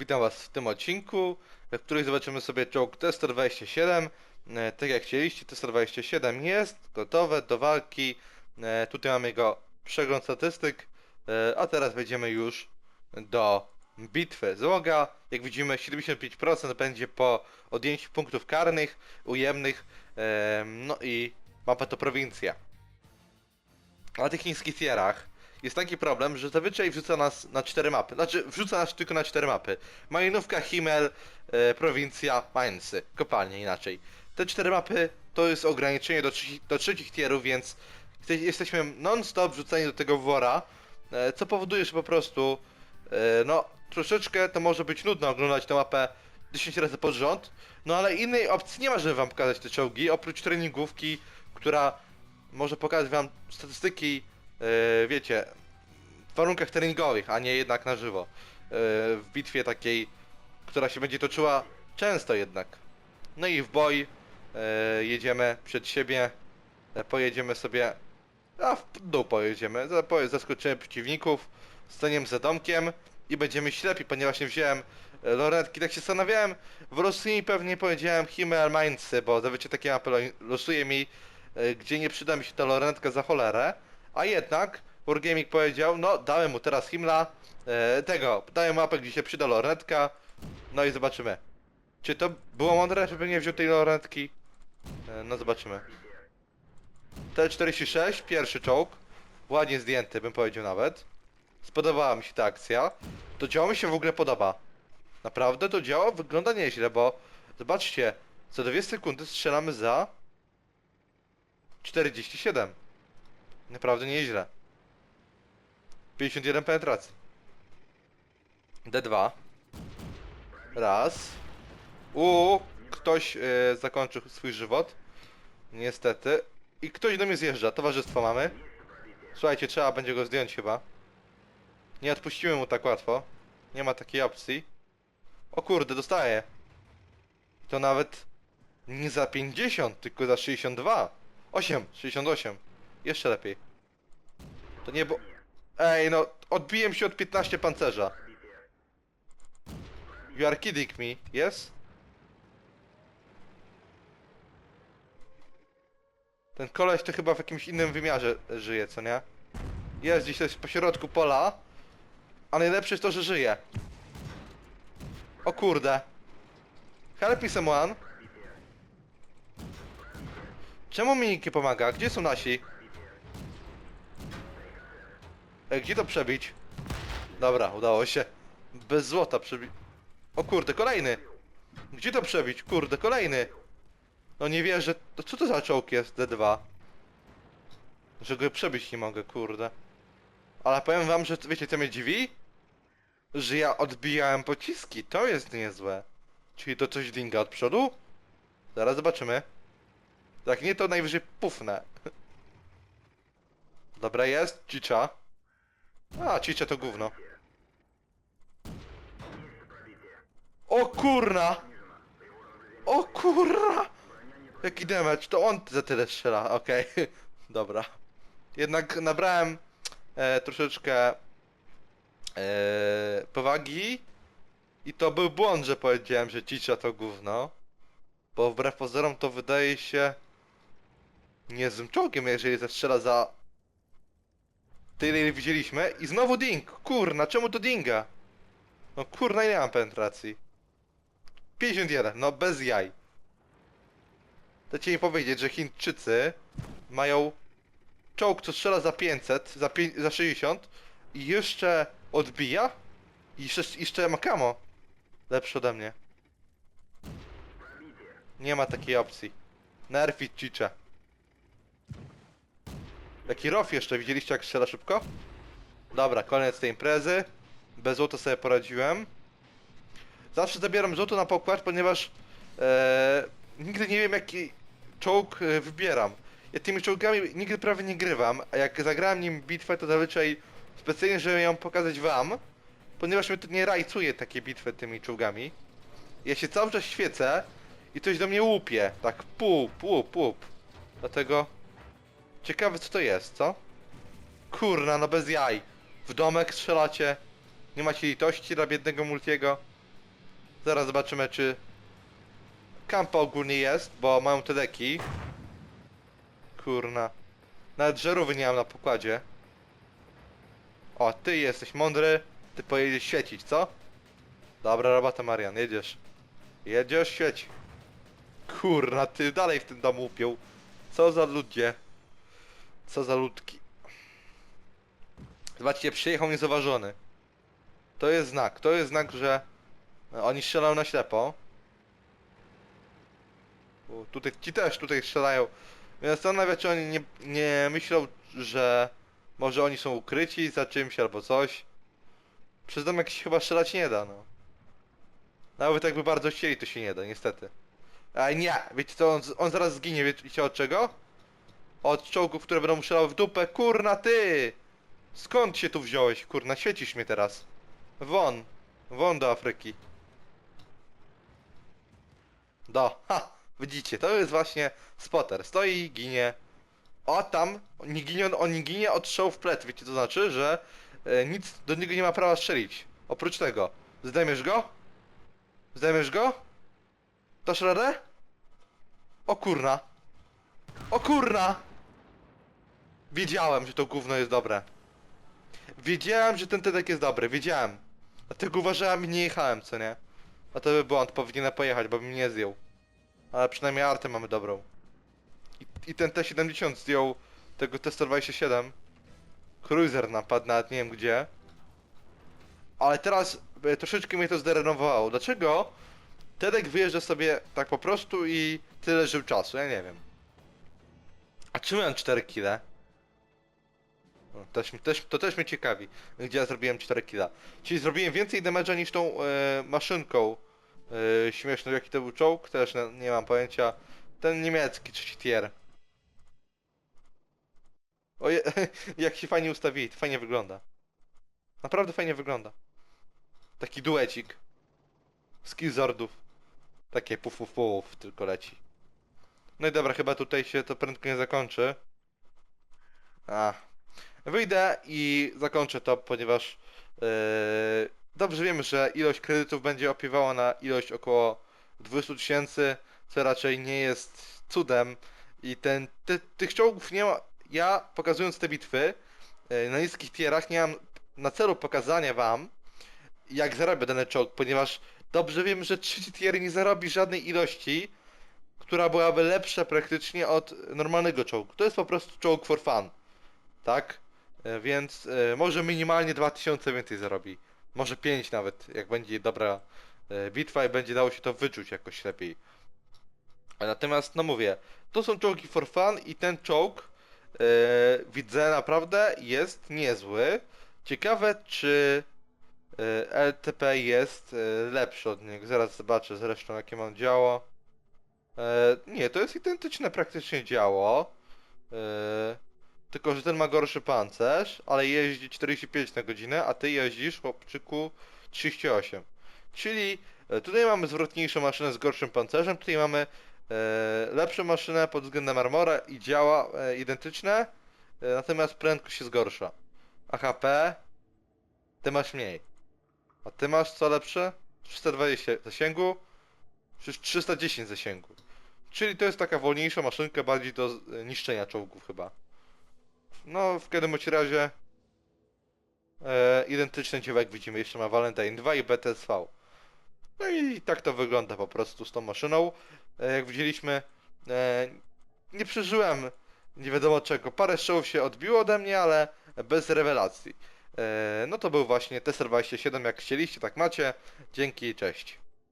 Witam Was w tym odcinku, w którym zobaczymy sobie czołg T-127. E, Tak jak chcieliście, T-127 jest gotowe do walki. E, Tutaj mamy jego przegląd statystyk, E, a teraz wejdziemy już do bitwy. Załoga, jak widzimy, 75% będzie po odjęciu punktów karnych, ujemnych, no i mapa to prowincja. Na tych chińskich tierach jest taki problem, że zazwyczaj wrzuca nas na cztery mapy. Znaczy, wrzuca nas tylko na cztery mapy. Majnówka, Himmel, e, prowincja, Mainzy. Kopalnie inaczej. Te cztery mapy to jest ograniczenie do, trzeci, do trzecich tierów, więc jeste- jesteśmy non-stop wrzuceni do tego wora, e, co powoduje, że po prostu e, no, troszeczkę to może być nudno oglądać tę mapę 10 razy pod rząd, no ale innej opcji nie ma, żeby wam pokazać te czołgi, oprócz treningówki, która może pokazać wam statystyki, wiecie, w warunkach treningowych, a nie jednak na żywo. E, w bitwie takiej, która się będzie toczyła często jednak. No i w boj e, jedziemy przed siebie, e, pojedziemy sobie, a w dół pojedziemy, za- po- zaskoczymy przeciwników, staniemy za domkiem i będziemy ślepi, ponieważ nie wziąłem e, lornetki. Tak się zastanawiałem, w Rosji pewnie powiedziałem Himmel Mainzy, bo zazwyczaj takie mapy lo- losuje mi, e, gdzie nie przyda mi się ta lornetka za cholerę, a jednak Wargaming powiedział, no dałem mu teraz Himmla, e, tego, dałem mapę, gdzie się przyda lornetka, no i zobaczymy. Czy to było mądre, żeby nie wziął tej lornetki? E, no zobaczymy. T-46, pierwszy czołg, ładnie zdjęty bym powiedział nawet. Spodobała mi się ta akcja. To działo mi się w ogóle podoba. Naprawdę to działa, wygląda nieźle, bo zobaczcie, co 2 sekundy strzelamy za 47. Naprawdę nieźle. 51 penetracji. D2. Raz. U, ktoś e, zakończył swój żywot. Niestety. I ktoś do mnie zjeżdża. Towarzystwo mamy. Słuchajcie, trzeba będzie go zdjąć chyba. Nie odpuścimy mu tak łatwo. Nie ma takiej opcji. O kurde, dostaję. To nawet nie za 50, tylko za 62. 8, 68. Jeszcze lepiej. To nie bo... Ej, no, odbiłem się od 15 pancerza. You are kidding me, yes? Ten koleś to chyba w jakimś innym wymiarze żyje, co nie? Jest gdzieś coś pośrodku pola. A najlepsze jest to, że żyje. O kurde. Help me someone. Czemu mi nikt nie pomaga? Gdzie są nasi? Ej, gdzie to przebić? Dobra, udało się. Bez złota przebić. O kurde, kolejny! Gdzie to przebić? Kurde, kolejny! No nie wierzę. To co to za czołg jest D2? Że go przebić nie mogę, kurde. Ale powiem wam, że wiecie co mnie dziwi? Że ja odbijałem pociski, to jest niezłe. Czyli to coś dinga od przodu? Zaraz zobaczymy. Jak nie, to najwyżej pufnę. Dobra, jest, cicza. A, cicza to gówno. O kurna! O kurna! Jaki damage, to on za tyle strzela, okej. Dobra. Jednak nabrałem e, troszeczkę e, powagi i to był błąd, że powiedziałem, że cicza to gówno. Bo wbrew pozorom to wydaje się niezłym czołgiem, jeżeli zastrzela za tyle widzieliśmy. I znowu ding! Kurna, czemu to dinga? No kurna, ile mam penetracji? 51, no bez jaj. Chcecie mi powiedzieć, że Chińczycy mają czołg, co strzela za 500, za, za 60 i jeszcze odbija? I jeszcze, jeszcze ma kamo. Lepszy ode mnie. Nie ma takiej opcji. Nerfić cicze. Jaki rof jeszcze, widzieliście jak strzela szybko? Dobra, koniec tej imprezy. Bez złota sobie poradziłem. Zawsze zabieram złoto na pokład, ponieważ e, nigdy nie wiem jaki czołg e, wybieram. Ja tymi czołgami nigdy prawie nie grywam, a jak zagrałem nim bitwę, to zazwyczaj specjalnie, żeby ją pokazać wam, ponieważ mnie to nie rajcuje takie bitwy tymi czołgami. Ja się cały czas świecę i coś do mnie łupie, tak pup, łup, łup. Dlatego ciekawe co to jest, co? Kurna, no bez jaj. W domek strzelacie, nie macie litości dla biednego multiego. Zaraz zobaczymy, czy kampa ogólnie jest, bo mają te deki. Kurna. Nawet żerówy nie mam na pokładzie. O, ty jesteś mądry. Ty pojedziesz świecić, co? Dobra robota, Marian, jedziesz. Jedziesz, świeć. Kurna, ty dalej w tym domu upiął. Co za ludzie. Co za ludki. Zobaczcie, przyjechał niezauważony. To jest znak, to jest znak, że oni strzelają na ślepo. U, Tutaj, ci też tutaj strzelają. Więc zastanawiam czy oni nie, nie myślą, że może oni są ukryci za czymś albo coś. Przez domek się chyba strzelać nie da, no. Nawet jakby bardzo chcieli, to się nie da, niestety. A nie, wiecie co, on, on zaraz zginie, wiecie od czego? Od czołgów, które będą strzelały w dupę, kurna ty! Skąd się tu wziąłeś, kurna, świecisz mnie teraz. Won, won do Afryki. Do, ha, widzicie, to jest właśnie spotter, stoi ginie. O tam, nie ginie, on- on nie ginie od strzału w plet, wiecie to znaczy, że e, nic do niego nie ma prawa strzelić. Oprócz tego, zdejmiesz go? Zdejmiesz go? Dasz radę? O kurna. O kurna! Wiedziałem, że to gówno jest dobre. Wiedziałem, że ten tedek jest dobry, wiedziałem. Dlatego uważałem i nie jechałem, co nie? A to by błąd, powinienem pojechać, bo bym nie zdjął. Ale przynajmniej artę mamy dobrą. I, i ten T-70 zdjął tego T-127. Cruiser napadł nawet nie wiem gdzie. Ale teraz e, troszeczkę mnie to zdenerwowało. Dlaczego Tedek wyjeżdża sobie tak po prostu i tyle żył czasu? Ja nie wiem. A czemu mam 4 kile? No, też, też, to też mnie ciekawi, gdzie ja zrobiłem 4 killa. Czyli zrobiłem więcej damage'a niż tą e, maszynką e, śmieszną, jaki to był czołg, też nie, nie mam pojęcia. Ten niemiecki, trzeci tier. Oje, jak się fajnie ustawili, to fajnie wygląda. Naprawdę fajnie wygląda. Taki duecik. Skillzordów. Takie puf puf tylko leci. No i dobra, chyba tutaj się to prędko nie zakończy. A. Wyjdę i zakończę to, ponieważ yy, dobrze wiemy, że ilość kredytów będzie opiewała na ilość około 200 tysięcy, co raczej nie jest cudem. I ten, ty, tych czołgów nie ma. Ja pokazując te bitwy yy, na niskich tierach nie mam na celu pokazania wam, jak zarabia dany czołg, ponieważ dobrze wiem, że trzeci tier nie zarobi żadnej ilości, która byłaby lepsza praktycznie od normalnego czołgu. To jest po prostu czołg for fun. Tak? E, Więc e, może minimalnie 2000 więcej zarobi. Może 5 nawet, jak będzie dobra e, bitwa i będzie dało się to wyczuć jakoś lepiej. A Natomiast, no mówię, to są czołgi for fun i ten czołg widzę naprawdę jest niezły. Ciekawe, czy LTP jest lepszy od niego. Zaraz zobaczę zresztą jakie mam działo. Nie, to jest identyczne praktycznie działo. Tylko, że ten ma gorszy pancerz, ale jeździ 45 na godzinę, a ty jeździsz, chłopczyku, 38. Czyli e, tutaj mamy zwrotniejszą maszynę z gorszym pancerzem, tutaj mamy e, lepszą maszynę pod względem armora i działa e, identyczne, e, natomiast prędkość jest gorsza. A HP ty masz mniej. A ty masz co lepsze? 320 zasięgu, czy 310 zasięgu. Czyli to jest taka wolniejsza maszynka, bardziej do e, niszczenia czołgów chyba. No, w każdym razie e, identyczny dziełek widzimy, jeszcze ma Valentine 2 i BTSV. No i tak to wygląda po prostu z tą maszyną. E, jak widzieliśmy, e, nie przeżyłem nie wiadomo czego. Parę strzałów się odbiło ode mnie, ale bez rewelacji. E, no to był właśnie Tester 27, jak chcieliście, tak macie. Dzięki, cześć.